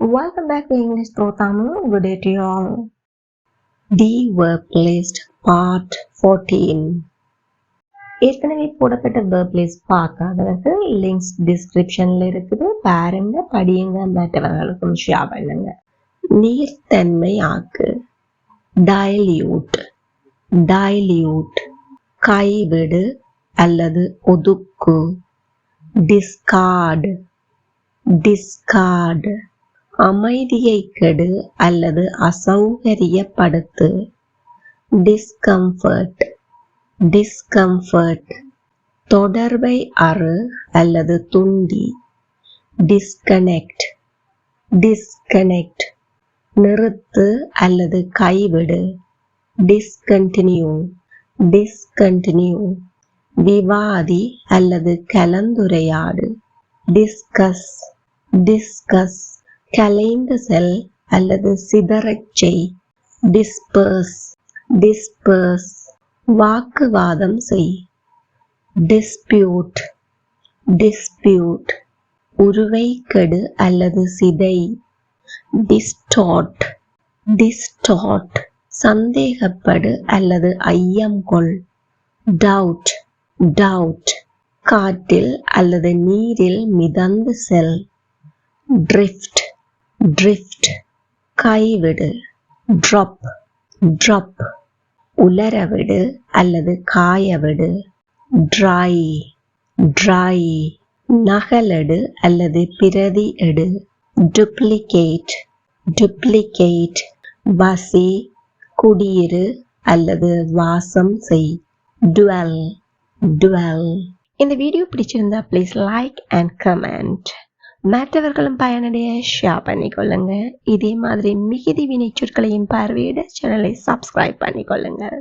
Welcome back to English Pro Tamil. Good day to you all. The verb list part 14. ஏற்கனவே போடப்பட்ட verb place பார்க்காதவர்கள் links டிஸ்கிரிப்ஷன்ல இருக்குது பாருங்க படியுங்க மற்றவர்களுக்கும் ஷேர் பண்ணுங்க நீர்த்தன்மை ஆக்கு டைல்யூட் டைல்யூட் கைவிடு அல்லது ஒதுக்கு டிஸ்கார்டு டிஸ்கார்டு அமைதியை கெடு அல்லது அசௌகரியப்படுத்து. டிஸ்கம்ஃபர்ட் டிஸ்கம்ஃபர்ட் தொடர்பை அறு அல்லது துண்டி. டிஸ்கனெக்ட் டிஸ்கனெக்ட் நிறுத்து அல்லது கைவிடு. டிஸ்கண்டினியூ டிஸ்கண்டினியூ விவாதி அல்லது கலந்துரையாடு. டிஸ்கஸ் டிஸ்கஸ் கலைந்த செல் அல்லது சிதறச் செய். டிஸ்பர்ஸ் டிஸ்பர்ஸ் வாக்குவாதம் செய். டிஸ்பியூட் டிஸ்பியூட் உருவைக்கெடு அல்லது சிதை. டிஸ்டாட் டிஸ்டாட் சந்தேகப்படு அல்லது ஐயம் கொள். டவுட் டவுட் காற்றில் அல்லது நீரில் மிதந்து செல். ட்ரிஃப்ட் ட்ரிஃப்ட் கைவிடு. ட்ராப் ட்ராப் உலர விடு அல்லது காய விடு ட்ரை ட்ரை நகலெடு அல்லது பிரதி எடு. டுப்ளிகேட் டுப்ளிகேட் வசி. குடியிரு அல்லது வாசம் செய். டுவெல் டுவெல் இந்த வீடியோ பிடிச்சிருந்தா ப்ளீஸ் லைக் அண்ட் கமெண்ட் மற்றவர்களும் பயனடைய ஷேர் பண்ணிக்கொள்ளுங்க. இதே மாதிரி மிகுதி வினை சொற்களையும் பார்வையிட சேனலை சப்ஸ்கிரைப் பண்ணிக்கொள்ளுங்கள்